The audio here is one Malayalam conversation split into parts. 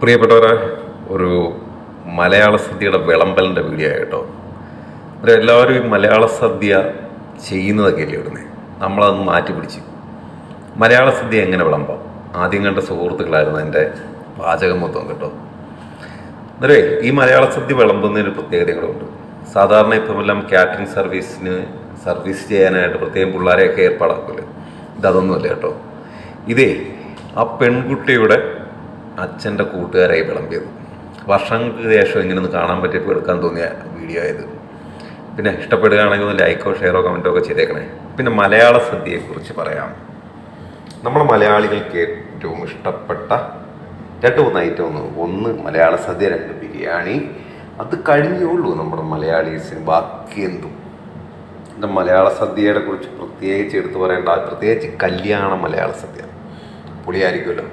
പ്രിയപ്പെട്ടവരെ ഒരു മലയാള സദ്യയുടെ വിളമ്പലിന്റെ വീഡിയോ കേട്ടോ. ഒരു എല്ലാവരും ഈ മലയാള സദ്യ ചെയ്യുന്നതൊക്കെ അല്ലേ ഇവിടുന്ന് നമ്മളതൊന്ന് മാറ്റി പിടിച്ച്. മലയാള സദ്യ എങ്ങനെ വിളമ്പാം? ആദ്യം കണ്ട സുഹൃത്തുക്കളായിരുന്നു എന്റെ പാചകം മൊത്തം കേട്ടോ. അന്നേരേ ഈ മലയാള സദ്യ വിളമ്പുന്നതിന് പ്രത്യേകതകളുണ്ട്. സാധാരണ ഇപ്പം എല്ലാം കാറ്ററിംഗ് സർവീസിന് സർവീസ് ചെയ്യാനായിട്ട് പ്രത്യേകം പിള്ളേരെയൊക്കെ ഏർപ്പാടാക്കില്ലേ ഇതൊന്നുമല്ല കേട്ടോ. ഇതേ ആ പെൺകുട്ടിയുടെ അച്ഛന്റെ കൂട്ടുകാരായി വിളമ്പിയത്. വർഷങ്ങൾക്ക് ശേഷം ഇങ്ങനെ ഒന്ന് കാണാൻ പറ്റിയപ്പോൾ എടുക്കാൻ തോന്നിയ വീഡിയോ ആയത്. പിന്നെ ഇഷ്ടപ്പെടുകയാണെങ്കിൽ ഒന്ന് ലൈക്കോ ഷെയറോ കമന്റോ ഒക്കെ ചെയ്തേക്കണേ. പിന്നെ മലയാള സദ്യയെക്കുറിച്ച് പറയാം. നമ്മൾ മലയാളികൾക്ക് ഏറ്റവും ഇഷ്ടപ്പെട്ട രണ്ട് മൂന്ന് ഐറ്റം ഒന്ന്. ഒന്ന് മലയാള സദ്യ രണ്ട് ബിരിയാണി. അത് കഴിഞ്ഞേ ഉള്ളൂ നമ്മുടെ മലയാളീസിന് ബാക്കി എന്തും. എന്റെ മലയാള സദ്യയെ കുറിച്ച് പ്രത്യേകിച്ച് എടുത്തു പറയേണ്ട പ്രത്യേകിച്ച് കല്യാണ മലയാള സദ്യ. പൊളിയായിരിക്കുമല്ലോ.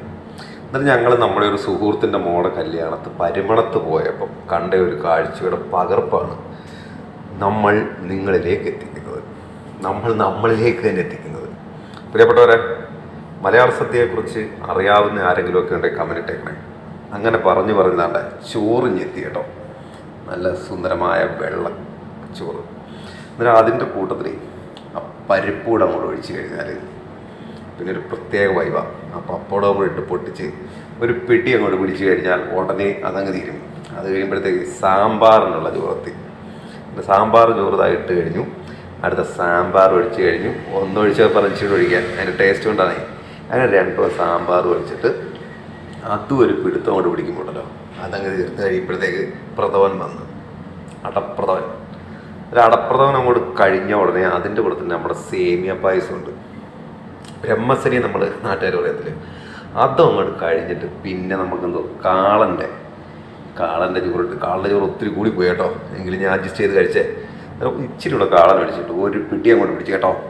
എന്നിട്ട് ഞങ്ങൾ നമ്മുടെ ഒരു സുഹൃത്തിന്റെ മോളെ കല്യാണത്ത് പരിമണത്ത് പോയപ്പം കണ്ട ഒരു കാഴ്ചയുടെ പകർപ്പാണ് നമ്മൾ നിങ്ങളിലേക്ക് എത്തിക്കുന്നത്. നമ്മൾ നമ്മളിലേക്ക് തന്നെ എത്തിക്കുന്നത്. പ്രിയപ്പെട്ടവരെ മലയാള സദ്യയെക്കുറിച്ച് അറിയാവുന്ന ആരെങ്കിലുമൊക്കെ ഉണ്ടെങ്കിൽ കമന്റ് ഇട്ടേക്കണേ. അങ്ങനെ പറഞ്ഞു പറഞ്ഞാണ്ട് ചോറ് ഞെത്തി കേട്ടോ. നല്ല സുന്ദരമായ വെള്ള ചോറ്. എന്നിട്ട് അതിന്റെ കൂട്ടത്തിൽ ആ പരിപ്പൂടെ അങ്ങോട്ട് ഒഴിച്ച് കഴിഞ്ഞാൽ പിന്നെ ഒരു പ്രത്യേക വൈവ ആ. പപ്പടം കൂടെ ഇട്ട് പൊട്ടിച്ച് ഒരു പെട്ടി അങ്ങോട്ട് പിടിച്ചു കഴിഞ്ഞാൽ ഉടനെ അതങ്ങ് തീരും. അത് കഴിയുമ്പോഴത്തേക്ക് സാമ്പാറിനുള്ള ചോറത്തി. സാമ്പാർ ചോറ് ഇട്ട് കഴിഞ്ഞു. അടുത്ത സാമ്പാർ ഒഴിച്ച് കഴിഞ്ഞു. ഒന്നൊഴിച്ച് പറഞ്ഞിട്ട് ഒഴിക്കാൻ അതിന്റെ ടേസ്റ്റ് കൊണ്ടാണ്. അങ്ങനെ രണ്ടോ സാമ്പാർ ഒഴിച്ചിട്ട് അതും ഒരു പിടുത്തം കൊണ്ട് പിടിക്കുമ്പോഴല്ലോ അതങ്ങ് തീർത്ത് കഴിയുമ്പോഴത്തേക്ക് പ്രഥവൻ വന്ന്. അടപ്രഥവൻ ഒരു അടപ്രഥവൻ അങ്ങോട്ട് കഴിഞ്ഞ ഉടനെ അതിന്റെ കൂടെ തന്നെ നമ്മുടെ സേമിയ പായസം ഉണ്ട് ബ്രഹ്മസരി നമ്മൾ നാട്ടുകാർ പറയത്തില്ലേ? അതും അങ്ങോട്ട് കഴിഞ്ഞിട്ട് പിന്നെ നമുക്കെന്തോ കാളന്റെ കാളന്റെ ചോറിട്ട് കാളന്റെ ചോറ് ഒത്തിരി കൂടി പോയി കേട്ടോ. എങ്കിലും ഞാൻ അഡ്ജസ്റ്റ് ചെയ്ത് കഴിച്ചേ. ഇച്ചിരി കൂടെ കാളൻ അടിച്ചിട്ട് ഒരു പിടി അങ്ങോട്ട് പിടിച്ചു കേട്ടോ.